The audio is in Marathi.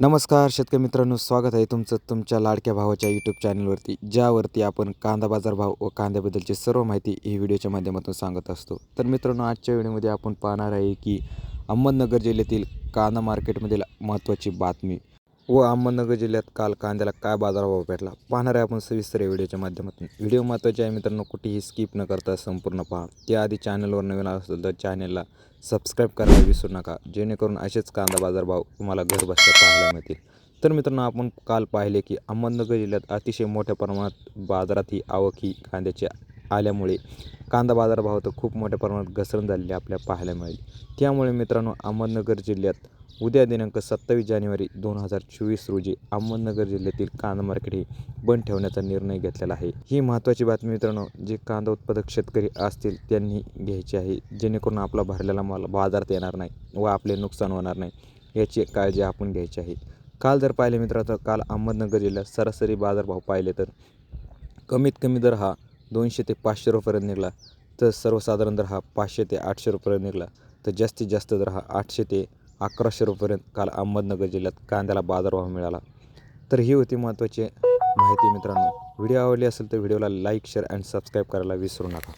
नमस्कार शेतकरी मित्रांनो स्वागत आहे तुमचं तुमच्या लाडक्या भावाच्या यूट्यूब चॅनलवरती ज्यावरती आपण कांदा बाजार भाव व कांद्याबद्दलची सर्व माहिती ही व्हिडिओच्या माध्यमातून सांगत असतो. तर मित्रांनो आजच्या व्हिडिओमध्ये आपण पाहणार आहे की अहमदनगर जिल्ह्यातील कांदा मार्केटमधील महत्त्वाची बातमी व अहमदनगर जिल्ह्यात काल कांद्याला काय बाजारभाव भेटला पाहणार आहे आपण सविस्तर व्हिडिओच्या माध्यमातून. व्हिडिओ महत्त्वाचे आहे मित्रांनो कुठेही स्किप न करता संपूर्ण पहा. त्याआधी चॅनलवर नवीन असेल तर चॅनलला सबस्क्राईब करायला विसरू नका. जेणेकरून असेच कांदा बाजारभाव तुम्हाला घरबसल्या पाहायला मिळतील. तर मित्रांनो आपण काल पाहिले की अहमदनगर जिल्ह्यात अतिशय मोठ्या प्रमाणात बाजारात ही आवक ही कांद्याची आल्यामुळे कांदा बाजारभाव तर खूप मोठ्या प्रमाणात घसरण झालेली आपल्याला पाहायला मिळेल. त्यामुळे मित्रांनो अहमदनगर जिल्ह्यात उद्या दिनांक सत्तावीस जानेवारी दोन हजार चोवीस रोजी अहमदनगर जिल्ह्यातील कांदा मार्केट हे बंद ठेवण्याचा निर्णय घेतलेला आहे. ही महत्त्वाची बातमी मित्रांनो जे कांदा उत्पादक शेतकरी असतील त्यांनी घ्यायची आहे जेणेकरून आपला भरलेला माल बाजारात येणार नाही व आपले नुकसान होणार नाही याची काळजी आपण घ्यायची आहे. काल जर पाहिले मित्र तर काल अहमदनगर जिल्ह्यात सरासरी बाजारभाव पाहिले तर कमीत कमी दर हा दोनशे ते पाचशे रुपयापर्यंत निघाला तर सर्वसाधारण दर हा पाचशे ते आठशे रुपयापर्यंत निघाला तर जास्तीत जास्त दर हा आठशे ते अकराशे रुपयेपर्यंत काल अहमदनगर जिल्ह्यात कांद्याला बाजारभाव मिळाला. तर ही होती महत्त्वाची माहिती मित्रांनो. व्हिडिओ आवडली असेल तर व्हिडिओला लाईक शेअर अँड सबस्क्राईब करायला विसरू नका.